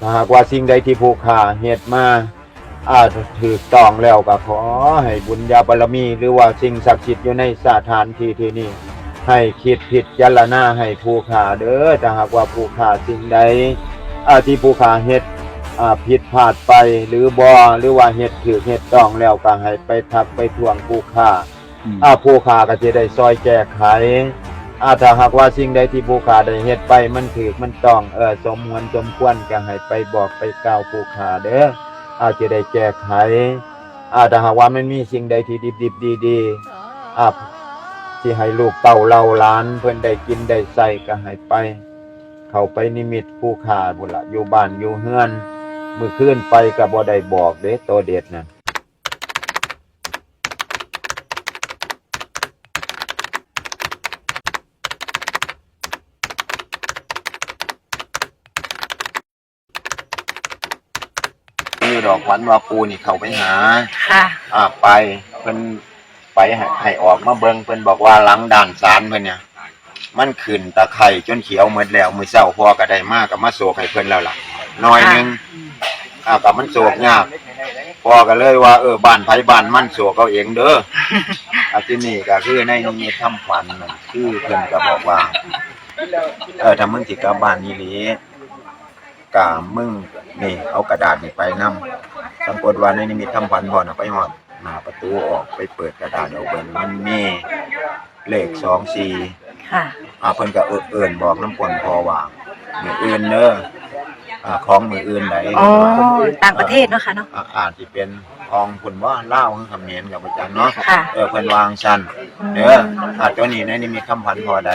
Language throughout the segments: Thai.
ถ้หากว่าสิ่งใดที่ผู้ขาเหตุมาอาจถือต้องแล้วก็ขอให้บุญญาบารมี หรือว่าสิ่งศักดิ์สิทธิ์อยู่ในสถานที่ที่นี้ให้คิดผิดยลนาให้ผู้ขาเด้อถ้าหากว่าผู้ขาสิ่งใดอาที่ผู้ขาเหตุผิดพลาดไปหรือบ่หรือว่าเหตุถือเหตุต้องแล้วก็ให้ไปทักไปทวงผู้ขาอาผู้ขาก็จะได้ซอยแก้ไข อาถ้าหากว่าสิ่งใดที่ผู้ขาได้เฮ็ดไปมันถูกมันต้องเออสมควรสมควรก็ให้ไปบอกไปกล่าวผู้ขาเด้ออาจจะได้แก้ไขอาถ้าหากว่ามันมีสิ่งใดที่ดิบๆดีๆอาที่ให้ลูกเต่าเราล้าน เพิ่อนได้กินได้ใส่ก็ให้ไป เข้าไปนิมิตผู้ขาบุละอยู่บ้านอยู่เฮือน มือขึ้นไปก็บ่ได้บอกเด้ตัวเด็ดนั่น มี ดอกหวันว่าปูนี่เขาไปหา ค่ะ อ่าไปเพิ่นไปให้ให้ออกมาเบิ่งเพิ่นบอกว่าหลังด่านศาลเพิ่นเนี่ย มันขึ้นตะไคร่จนเขียวหมดแล้วมื้อเช้าพ่อก็ได้มาก็มาโศกให้เพิ่นแล้วล่ะน้อยหนึงอ่าก็มันโศกยากพ่อก็เลยว่าเออบ้านไผบ้านมันโศกเอาเองเด้อ อาที่นี่ก็คือในนิมิตทำขวัญนั่นคือเพิ่นก็บอกว่า เออถ้ามึงสิกลับบ้านนี้หลีกะมึง นี่เอากระดาษนี่ไปนํปรากฏว่าในนิมิตทำขวัญพ่อน่ะไปฮอดหน้าประตูออกไปเปิดกระดาษเอาเบิ่งมันมีเลข24ค่ะ อ่าเพิ่นก็เอิ้นเอิ้นบอกน้ำปนพอว่ามืออื่นเด้ออ่าของมืออื่นไหนอ๋อ ต่างประเทศเนาะค่ะเนาะ อ่าอาจสิเป็นของคุณว่าลาวคือเขมรกับอาจารย์เนาะค่ะเออเพิ่นวางชั้นเด้ออ่าตัวนี้ในนี้มีคำพันพอใด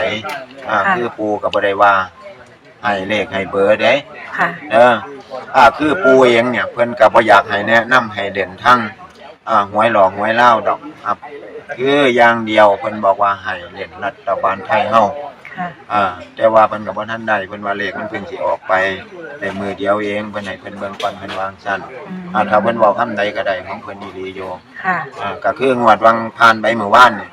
อ่าค่ะ คือปูก็บ่ได้ว่า ให้เลขให้เบอร์เด้ค่ะ เอออ่าคือปูเองเนี่ยเพิ่นก็บ่อยากให้แนะนำให้เด่นทั้งอ่าหวยหลอกหวยลาวดอกครับ คืออย่างเดียวเพิ่นบอกว่าให้เล่นรัฐบาลไทยเฮาค่ะ อ่าแต่ว่าเพิ่นก็บ่ทันได้เพิ่นว่าเลขมันเพิ่งสิออกไปในมือเดียวเองเพิ่นให้เพิ่นเบิ่งก่อนเพิ่นวางซั่นอืม อ่าถ้าเพิ่นเว้าคำใดก็ได้ของเพิ่นดีๆอยู่ ค่ะ อ่าก็คืองวดวังผ่านไปเมื่อวานนี่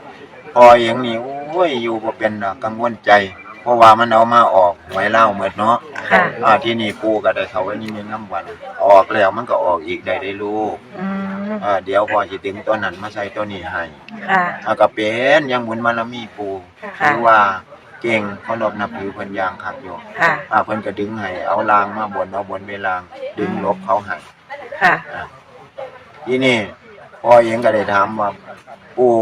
พอเองนี่โอ้ยอยู่บ่เป็นดอกกังวลใจเพ ราะว่ามันเอามาออกหวยเล่าหมดเนาะค่ะ อ่าที่นี่ปู่ก็ได้เข้าไว้นี่มีน้ำวัน ออกแล้วมันก็ออกอีกได้ได้ลูกอืมอ่าเดี๋ยวพอสิดึงตัวนั้นมาใส่ตัวนี้ให้ค่ะ อ่าก็เป็นยังบุญบารมีปู่ค่ะหรือว่าเก่งเคารพนับถือเพิ่นอย่างคักอยู่ค่ะ อ่าเพิ่นก็ดึงให้เอาลางมาบนเอาบนเวลางดึงลบเขาให้ ค่ะ ทีนี่พ่อเองก็ได้ถามว่าปู่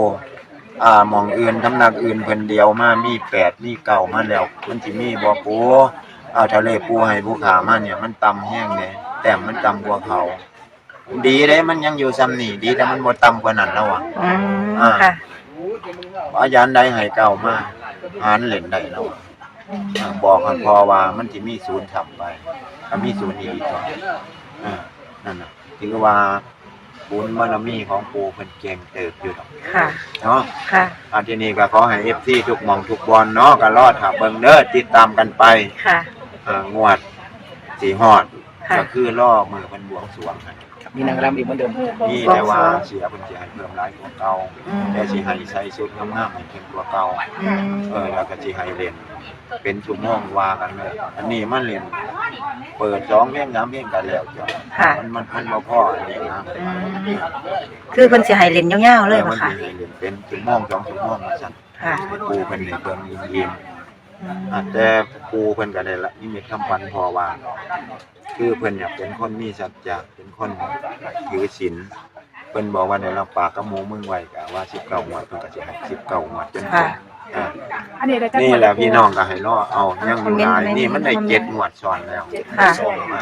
อ่าหมองอื่นทำนักอื่นเพิ่นเดียวมามีแปดมีเก่ามาแล้ว มันสิมีบ่ปู่เอาทะเลปู่ให้ผู้ขามาเนี่ย มันต่ำแห้งเลยแต่มันต่ำกว่าเขา ดีเด้มันยังอยู่ซ้ำนี่ดีแต่มันบ่ต่ำกว่านั้นแล้วอะ อืมอ่า ค่ะ อาจารย์ใดให้เก่ามาหารเล่นได้แล้วอะอ่าบอกให้พ่อว่ามันสิมีศูนย์ทำไปถ้ามีศูนย์อีกก็อ่านั่นน่ะถือว่า บุญบารมีของปู่เพิ่นเก่งเติบอยู่ดอกค่ะ เนาะค่ะอันที่นี้ก็ขอให้ FC ทุกหมองทุกบอลเนาะก็รอถ้าเบิ่งเด้อติดตามกันไปค่ะอ่างวดสีฮอด ค่ะ ก็คือรอมือเพิ่นบวงสรวงให้มีนางรำอีกเหมือนเดิม นี่แต่ว่าเสียเพิ่นสิให้เพิ่มหลายกว่าเก่าอืมแต่สิให้ใส่ชุดงามๆให้เพิ่นกว่าเก่า อืมเออแล้วก็สิให้เล่น เป็นชั่วโมงว่ากันเลย อันนี้มันเล่น เปิดสองเพลงสามเพลงกันแล้วจ้ะค่ะ มันมันมันบ่พออันนี้นะอืม คือเพิ่นสิให้เล่นยาวๆเลยมับ่นค่ะสิให้เล่นเป็นชั่วโมงสองชั่วโมงว่าซั่นค่ะให้ปูเพิ่นให้เบิ่งยิ้มอืมๆอะแต่ปูเพิ่นก็ได้ละนิมิตคำพันพอว่า คือเพิ่นอยากเป็นคนมีสัจจะเป็นคนถือศีลเพิ่นบอกว่าในรับปากกับหมู่มึงไว้ก็ว่า19งวดเพิ่นก็สิให้19งวดจนจบอะอันนี้ได้จักนี่งวดแหละพี่น้องก็ให้รอเอายังอยู่หลายคอมเมนต์นี่มันได้คอมเมนต์เจ็ดงวดซ้อนแล้วค่ะ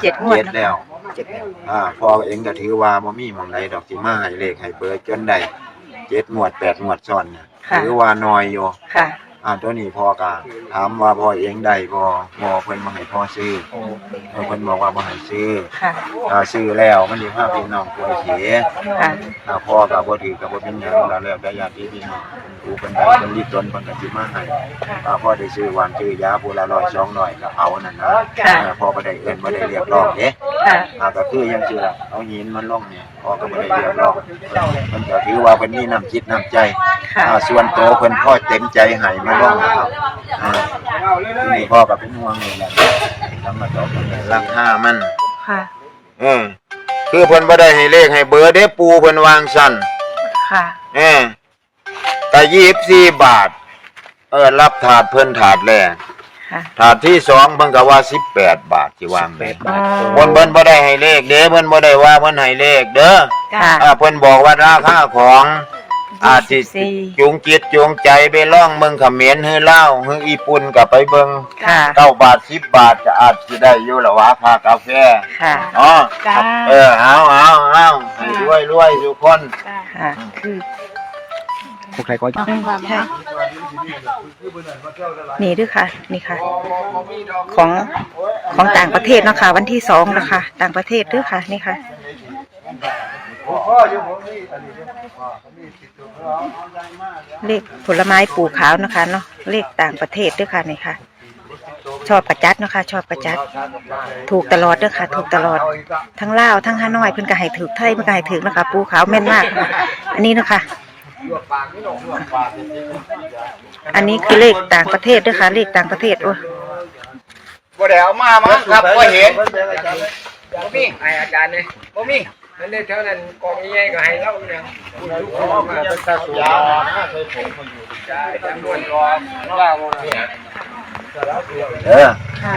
เจ็ดงวด เจ็ดนะแล้ว เจ็ดแล้วอ่าพอเองก็ถือว่าบ่มีหม่องใดดอกสิมาให้เลขให้เบอร์จนได้เจ็ดงวดแปดงวดซ้อนเนี่ยค่ะ ถือว่าน้อยอยู่ค่ะ อ่าตัวนี้พ่อก็ถามว่าพ่อเองได้บ่บ่เพิ่นบ่ให้พ่อซื้อโอ้เออเพิ่นบอกว่าบ่ให้ซื้อค่ะ ถ้าซื้อแล้วมันสิพาพี่น้องป่วยเสียค่ะ ถ้าพ่อก็บ่ถือก็บ่เป็นหยังแล้วแล้วแต่ญาติพี่น้องผู้เพิ่นได้เพิ่นรีบตนเพิ่นก็สิมาให้อ่าพ่อได้ซื้อหวานซื้อยาผู้ละ100 200ก็เอานั่นนะค่ะอ่าพ่อบ่ได้เอิ้นบ่ได้เรียกร้องเด้ ค่ะอ่าก็คือยังสิล่ะเอาหินมันลงนี่พ่อก็บ่ได้เรียกร้องมันก็ถือว่าเพิ่นมีน้ำจิตน้ำใจค่ะ อ่าส่วนโตวเพิ่นพ่อเต็มใจให้มาลงนะครับอ่าทีนี่พ่อก็เป็นห่วงนี่แหละธรรมดอกราคามัน ค่ะเออคือเพิ่นบ่ได้ให้เลขให้เบอร์เด้ปูเพิ่นวางสั่นค่ะ เออแต่24บาท เออ รับถาดเพิ่นถาดแรกค่ะ ถาดที่สองเพิ่นก็ว่า18บแปดบาทสิวางแปได้ดบาทเพิ่นเพิ่นบ่ได้ให้เลขเด้เพิ่นบ่ได้ว่าเพิ่นให้เลขเด้อค่ะ อ่าเพิ่นบอกว่าราคาของ อาจสิสี่ จูงจิตจูงใจไปล่องเมืองเขมรเฮือเล่าวเฮืออีปุ่นก็ไปเบิ่งค่ะ เก้าบาทสิบบาทก็อาจสิได้อยู่ละวะค่ากาแฟค่ะอ๋อจ้า เออเอาเอาเอาให้รวยรวยทุกคนค่ะคือพวกใครก็อืมใช่นี่ด้วยค่ะ นี่ค่ะ ของของต่างประเทศเนาะคะวันที่สองนะคะ ต่างประเทศด้วยค่ะ นี่ค่ะ เลขผลไม้ปูขาวนะคะเนาะเลขต่างประเทศด้วยค่ะนี่ค่ะ ชอบประจัดเนาะคะชอบประจัด ถูกตลอดด้วยค่ะ ถูกตลอด ทั้งลาวทั้งฮานอยเพิ่นก็ให้ถือไทยเพิ่นก็ให้ถือนะคะปูขาวแม่นมากค่ะอันนี้เนาะคะอันนี้คือเลขต่างประเทศด้วยค่ะ เลขต่างประเทศโอ้ยบ่ได้เอามามั้งครับบ่เห็นบ่มีให้อาจารย์เลยบ่มี นั่นเลยเท่านั้นกองใหญ่ก็ให้เราเนี่ยคุณทุกคนมาเป็นตาสูงจ่ายจำนวนรอว่าบ่เนี่ยเออ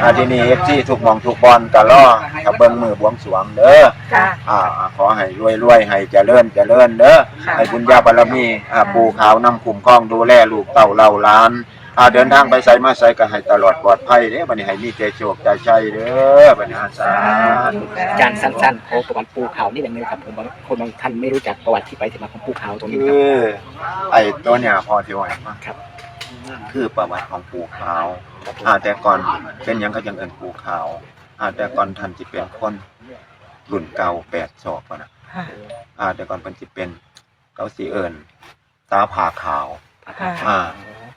อาทีนี้ FC ทุกหมองทุกบอลก็รอถ้าเบิ่งมือบวงสรวงเด้อค่ะอ่าขอให้รวยรวยให้เจริญเจริญเด้อค่ะให้บุญญาบารมีอ่าปูขาวนำคุ้มครองดูแลลูกเต่าเล่าหล้าน อ่าเดินทางไปไสมาไสก็ให้ตลอดปลอดภัยเด้อบัดนี้ให้มีใจโชคใจชัยเด้อบัดนี้อาสาธุอาจารย์สั้นๆขอประวัติปูขาวนิดหนึ่งครับผมบางคนบางท่านไม่รู้จักประวัติที่ไปที่มาของปูขาวตรงนี้คืครับอไอ้ตัวเนี่ยพอที่ว่ามาครับคือประวัติของปูขาวอ่าแต่ก่อนเป็นหยังก็ยังเอิ้นปูขาวอ่าแต่ก่อนท่านสิเป็นคนรุ่นเก่าแปดศอกว่านะค่ะอ่าแต่ก่อนเพิ่นสิเป็นเขาสิเอิ้นตาผาขาว ค่ะ อ่า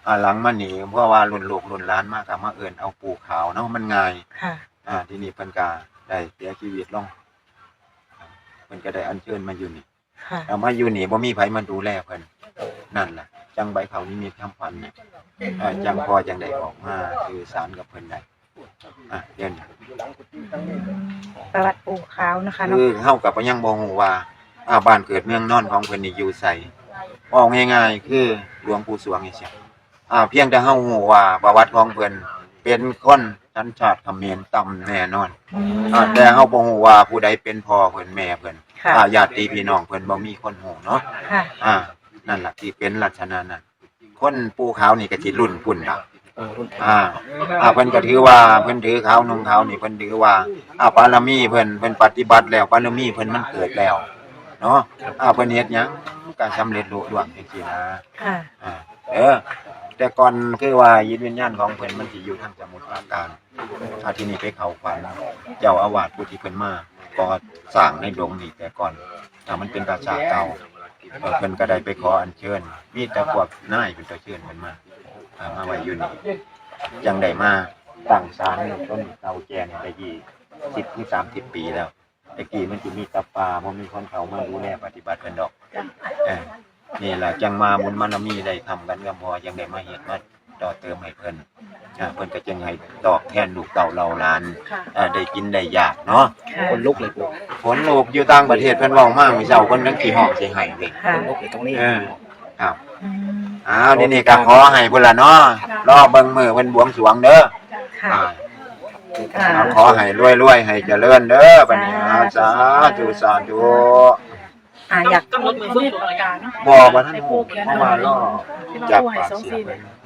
อ่าหลังมาหนีเพราะว่ารุ่นลูกรุ่นหล้านมากกับมาเอินเอาปูขาวเนาะมันง่าย ค่ะ อ่า ที่นี่เพิ่นกาได้เสียชีวิตลงเพิ่นก็ได้อัญเชิญมาอยู่นี่ค่ะ เอามาอยู่นี่บ่มีไผมาดูแลเพิ่นนั่นล่ะ จังใบเขานี่มีคำพันเนี่ยเอ่อจังพอจังได้ออกมาสื่อสารกับเพิ่นได้อะเดี๋ยวนี้ประวัติปูขาวนะคะคืเนาะอเฮากับยังบ่ฮู้ว่าอ่าบ้านเกิดเมืองนอนของเพิ่นนี่อยู่ไสเอาง่ายๆ คือหลวงปู่สวงนี่สิ อ่าเพียงแต่เฮาฮู้ว่าประวัติของเพิ่นเป็นคนสัญชาติเขมรต่ำแน่นอนอืมอ่าแต่เฮาบ่ฮู้ว่าผู้ใดเป็นพ่อเพิ่นแม่เพิ่นค่ะอ่าญาติพี่น้องเพิ่นบ่มีคนฮู้เนาะค่ะอ่า นั่นล่ะที่เป็นลักษณะนั้นคนปูขาวนี่ก็สิรุ่นพุ่นล่ะ เออรุ่นอ่าอ่าเพิ่นก็ถือว่าเพิ่นถือขาวนุ่งขาวนี่เพิ่นถือว่าอ่าบารมีเพิ่นเพิ่นปฏิบัติแล้วบารมีเพิ่นมันเกิดแล้วเนาะอ่าเพิ่นเฮ็ดหยังก็สำเร็จลุล่วงจังซี่นะค่ะ อ่าเออ แต่ก่อนคือว่ายิตวิญญาณของเพิ่นมันสิอยู่ทางสมุทรปราการอาที่นี่ไปเขาฝันเจ้าอาวาสผู้ที่เพิ่นมาก็สร้างในดงนี่แต่ก่อนอ่มันเป็นปราสาเก่าเออเพิ่นก็ได้ไปขออัญเชิญมีแต่พวกนายเป็นตัวเชิญเพิ่นมามาไว้อยู่นี่ยังได้มาตั้งศาลนี่ต้นเตาแจงได้ยี่สิบถึงสามสิบปีแล้วแต่กี้มันจะมีตะปาบ่มีคนเขามาดูแลปฏิบัติเพิ่นดอกเออ นี่แหละจังมาบุญมารมีได้ทำกันก็พอยังได้มาเฮ็ดมาต่อเติมให้เพิ่นอ่าเพิ่นก็จึงให้ตอบแทนลูกเต่าเราหลานค่ะอ่าได้กินได้อยากเนาะค่ะคนลุกเลยปูผลลูกอยู่ต่างประเทศเพิ่นเว้ามากมื้อเช้าเพิ่นทั้งขี้ห้องสิให้เลยค่ะคนลุกเลยตรงนี้ เออครับอืมอ้าวนี่นี่ก็ขอให้พุ่นล่ะเนาะรอเบิ่งมื้อเพิ่นบวงสรวงเด้อค่ะ อ่า ค่ะเอาขอให้รวยๆให้เจริญเด้อบัดนี้อ่าสาธุสาธุ อ่าอยากกำหนดมือเบื้องต้นการเนาะบ่ว่าท่านฮู้เพราะว่ารอจากปากเสียงเพิ่น